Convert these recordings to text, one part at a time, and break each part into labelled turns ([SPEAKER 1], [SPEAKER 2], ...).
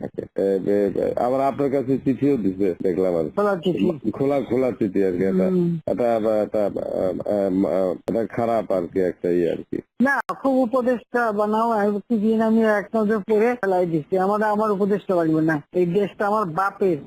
[SPEAKER 1] থাকে। আবার আপনার কাছে চিঠিও দিছে দেখলাম আর
[SPEAKER 2] খোলা
[SPEAKER 1] খোলা খোলা চিঠি আর কি এটা খারাপ আর কি একটা ইয়ে আর কি।
[SPEAKER 2] না খুব উপদেশটা বানাও আমি এক নজর পরে ফেলাই দিচ্ছি। আমার আমার উপদেশটা পারবে না। এই দেশটা আমার বাপের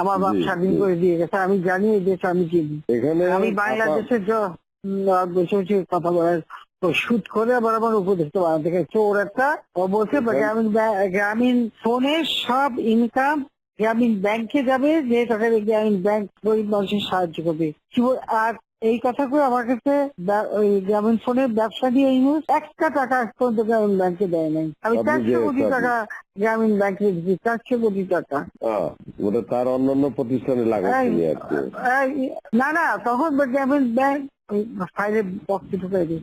[SPEAKER 2] আমার বাপ স্বাধীন করে দিয়ে গেছে আমি জানি এই দেশ আমি চিনি।
[SPEAKER 1] এখানে
[SPEAKER 2] আমি বাংলাদেশের কথা বলার তো শুট করে আবার আমার উপদেশটা বানাতে গেছে। চোর একটা বলছে গ্রামীণ গ্রামীণ ফোনের সব ইনকাম গ্রামীণ ব্যাংকে যাবে যে টাকা গ্রামীণ ব্যাংক গরিব মানুষের সাহায্য করবে। আর এই কথা করে আমার কাছে ওই গ্রামীণ ফোনের ব্যবসা দিয়ে এই মুহূর্তে একটা টাকা পর্যন্ত গ্রামীণ ব্যাংকে দেয় নাই। আমি চারশো কোটি টাকা গ্রামীণ ব্যাংকে দিচ্ছি চারশো কোটি টাকা।
[SPEAKER 1] ওটা তার অন্যান্য প্রতিষ্ঠানে লাগাচ্ছি আর
[SPEAKER 2] না না তখন গ্রামীণ ব্যাংক ফাইলে বক্সে ঢুকাই দিই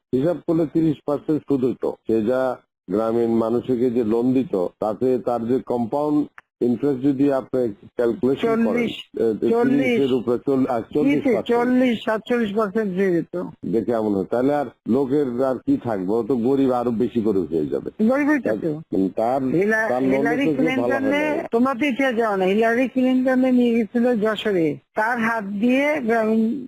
[SPEAKER 1] হিসাব করলে তিরিশ পার্সেন্ট সুদ হইতো। সে যা গ্রামীণ মানুষকে যে লোন দিত তাতে তার যে কম্পাউন্ড ইন্টারেস্ট যদি আপনি ক্যালকুলেশন করেন উপরে চল্লিশ
[SPEAKER 2] সাতচল্লিশ পার্সেন্ট হয়ে যেত
[SPEAKER 1] দেখে এমন হয়। তাহলে আর লোকের আর কি থাকবে? ও তো গরিব আরও বেশি করে হয়ে যাবে। তার
[SPEAKER 2] হিলা-
[SPEAKER 1] তার লোনে
[SPEAKER 2] হিলারি
[SPEAKER 1] তো কেউ ভালো
[SPEAKER 2] ক্লিন্টনে। তোমরা তো ইতিহাস জানো? না হিলারি ক্লিন্টনে নিয়ে গেছিল যশোরে। তার হাত দিয়ে গ্রামীণ